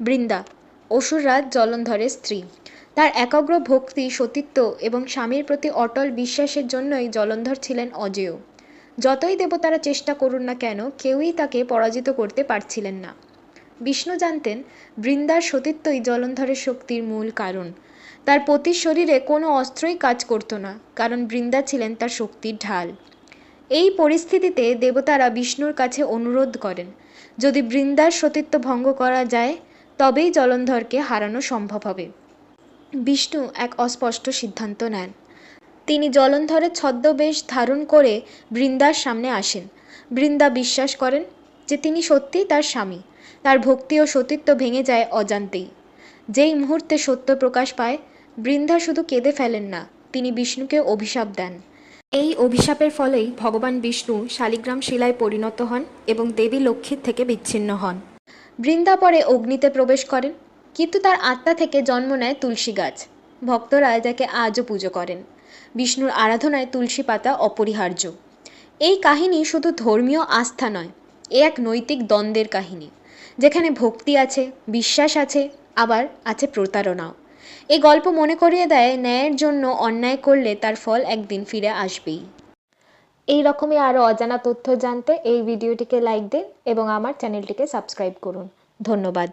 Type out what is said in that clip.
বৃন্দা, অসুররাজ জলন্ধরের স্ত্রী। তার একাগ্র ভক্তি, সতীত্ব এবং স্বামীর প্রতি অটল বিশ্বাসের জন্যই জলন্ধর ছিলেন অজেয়। যতই দেবতারা চেষ্টা করুন না কেন, কেউই তাকে পরাজিত করতে পারছিলেন না। বিষ্ণু জানতেন, বৃন্দার সতীত্বই জলন্ধরের শক্তির মূল কারণ। তার পতির শরীরে কোনো অস্ত্রই কাজ করতো না, কারণ বৃন্দা ছিলেন তার শক্তির ঢাল। এই পরিস্থিতিতে দেবতারা বিষ্ণুর কাছে অনুরোধ করেন, যদি বৃন্দার সতীত্ব ভঙ্গ করা যায় তবেই জলন্ধরকে হারানো সম্ভব হবে। বিষ্ণু এক অস্পষ্ট সিদ্ধান্ত নেন। তিনি জলন্ধরের ছদ্মবেশ ধারণ করে বৃন্দার সামনে আসেন। বৃন্দা বিশ্বাস করেন যে তিনি সত্যিই তার স্বামী। তার ভক্তি ও সতীত্ব ভেঙে যায় অজান্তেই। যেই মুহূর্তে সত্য প্রকাশ পায়, বৃন্দা শুধু কেঁদে ফেলেন না, তিনি বিষ্ণুকে অভিশাপ দেন। এই অভিশাপের ফলেই ভগবান বিষ্ণু শালিগ্রাম শিলায় পরিণত হন এবং দেবী লক্ষ্মীর থেকে বিচ্ছিন্ন হন। বৃন্দা পরে অগ্নিতে প্রবেশ করেন, কিন্তু তার আত্মা থেকে জন্ম নেয় তুলসী গাছ। ভক্তরা যাকে আজও পুজো করেন। বিষ্ণুর আরাধনায় তুলসী পাতা অপরিহার্য। এই কাহিনী শুধু ধর্মীয় আস্থা নয়, এ এক নৈতিক দ্বন্দ্বের কাহিনী, যেখানে ভক্তি আছে, বিশ্বাস আছে, আবার আছে প্রতারণাও। এই গল্প মনে করিয়ে দেয় ন্যায়ের জন্য অন্যায় করলে তার ফল একদিন ফিরে আসবেই। এই রকমই আরও অজানা তথ্য জানতে এই ভিডিওটিকে লাইক দিন এবং আমার চ্যানেলটিকে সাবস্ক্রাইব করুন। ধন্যবাদ।